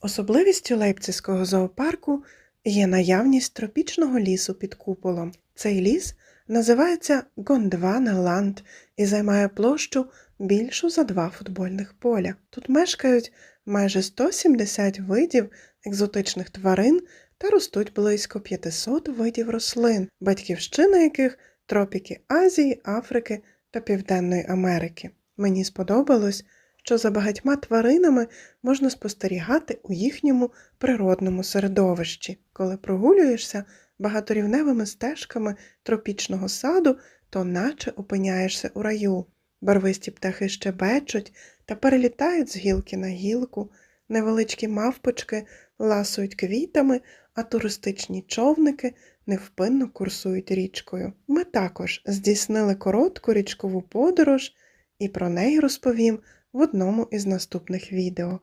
Особливістю Лейпцизького зоопарку є наявність тропічного лісу під куполом. Цей ліс називається Гондвана-Ланд і займає площу більшу за два футбольних поля. Тут мешкають майже 170 видів екзотичних тварин та ростуть близько 500 видів рослин, батьківщина яких тропіки Азії, Африки та Південної Америки. Мені сподобалось, що за багатьма тваринами можна спостерігати у їхньому природному середовищі. Коли прогулюєшся багаторівневими стежками тропічного саду, то наче опиняєшся у раю. Барвисті птахи щебечуть та перелітають з гілки на гілку, невеличкі мавпочки ласують квітами, а туристичні човники невпинно курсують річкою. Ми також здійснили коротку річкову подорож і про неї розповім в одному із наступних відео.